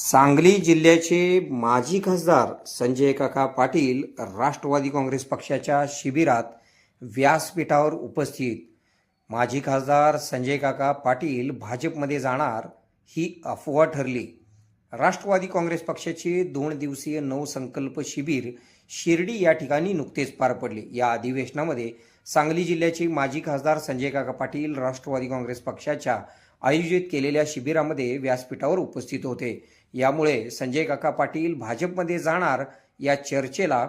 सांगली जिल्ह्याचे माजी खासदार संजय काका पाटील राष्ट्रवादी काँग्रेस पक्षाच्या शिबिरात व्यासपीठावर उपस्थित. माजी खासदार संजय काका पाटील भाजपमध्ये जाणार ही अफवा ठरली. राष्ट्रवादी काँग्रेस पक्षाचे दोन दिवसीय नवसंकल्प शिबिर शिर्डी या ठिकाणी नुकतेच पार पडले. या अधिवेशनामध्ये सांगली जिल्ह्याचे माजी खासदार संजय काका पाटील राष्ट्रवादी काँग्रेस पक्षाच्या आयोजित केलेल्या शिबिरामध्ये व्यासपीठावर उपस्थित होते. यामुळे संजय काका पाटील भाजपमध्ये जाणार या चर्चेला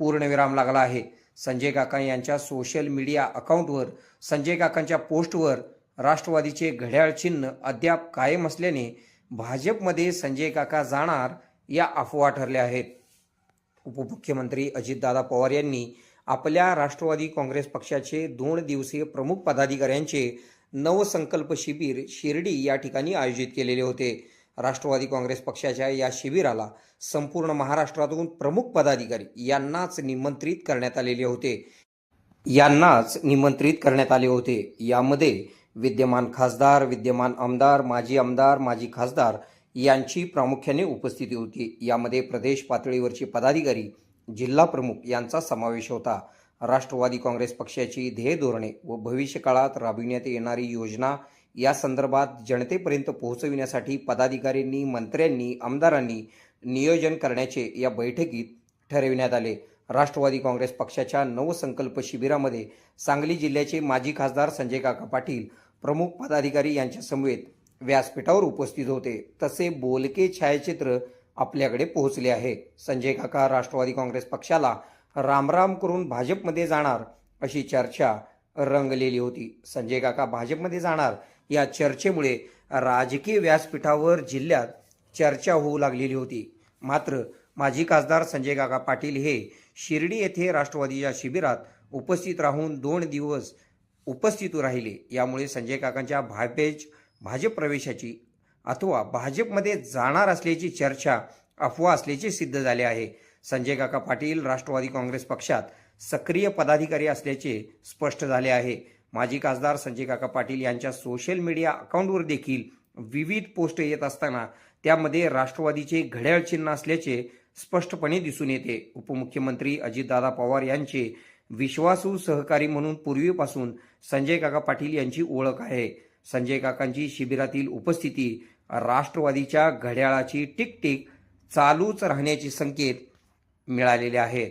पूर्णविराम लागला आहे. संजय काका यांच्या सोशल मीडिया अकाउंटवर संजय काकांच्या पोस्टवर राष्ट्रवादीचे घड्याळ चिन्ह अद्याप कायम असल्याने भाजपमध्ये संजय काका जाणार या अफवा ठरल्या आहेत. उपमुख्यमंत्री अजितदादा पवार यांनी आपल्या राष्ट्रवादी काँग्रेस पक्षाचे दोन दिवसीय प्रमुख पदाधिकाऱ्यांचे नवसंकल्प शिबिर शिर्डी या ठिकाणी आयोजित केलेले होते. राष्ट्रवादी काँग्रेस पक्षाच्या या शिबिराला संपूर्ण महाराष्ट्रातून प्रमुख पदाधिकारी यांनाच निमंत्रित करण्यात आलेले होते. यांनाच निमंत्रित करण्यात आले होते. यामध्ये विद्यमान खासदार विद्यमान आमदार माजी आमदार माजी खासदार यांची प्रामुख्याने उपस्थिती होती. यामध्ये प्रदेश पातळीवरचे पदाधिकारी जिल्हा प्रमुख यांचा समावेश होता. राष्ट्रवादी काँग्रेस पक्षाची ध्येय धोरणे व भविष्यकाळात राबविण्यात येणारी योजना या संदर्भात जनतेपर्यंत पोहोचविण्यासाठी पदाधिकाऱ्यांनी मंत्र्यांनी आमदारांनी नियोजन करण्याचे या बैठकीत ठरविण्यात आले. राष्ट्रवादी काँग्रेस पक्षाच्या नवसंकल्प शिबिरामध्ये सांगली जिल्ह्याचे माजी खासदार संजय काका पाटील प्रमुख पदाधिकारी यांच्यासमवेत व्यासपीठावर उपस्थित होते. तसे बोलके छायाचित्र आपल्याकडे पोहोचले आहे. संजय काका राष्ट्रवादी काँग्रेस पक्षाला रामराम करून भाजपमध्ये जाणार अशी चर्चा रंगलेली होती. संजय काका भाजपमध्ये जाणार या चर्चेमुळे राजकीय व्यासपीठावर जिल्ह्यात चर्चा होऊ लागलेली होती. मात्र माजी खासदार संजय काका पाटील हे शिर्डी येथे राष्ट्रवादीच्या शिबिरात उपस्थित राहून दोन दिवस उपस्थित राहिले. यामुळे संजय काकांच्या भापेज भाजप प्रवेशाची अथवा भाजपमध्ये जाणार असल्याची चर्चा अफवा असल्याचे सिद्ध झाले आहे. संजय काका पाटील राष्ट्रवादी काँग्रेस पक्षात सक्रिय पदाधिकारी असल्याचे स्पष्ट झाले आहे. माजी खासदार संजय काका पाटील यांच्या सोशल मीडिया अकाउंटवर देखील विविध पोस्ट येत असताना त्यामध्ये राष्ट्रवादीचे घड्याळ चिन्ह असल्याचे स्पष्टपणे दिसून येते. उपमुख्यमंत्री अजितदादा पवार यांचे विश्वासू सहकारी म्हणून पूर्वीपासून संजय काका पाटील यांची ओळख आहे. संजय काकांची शिबिरातील उपस्थिती राष्ट्रवादीच्या घड्याळाची टिकटिक चालूच राहण्याचे संकेत मिळालेले आहेत.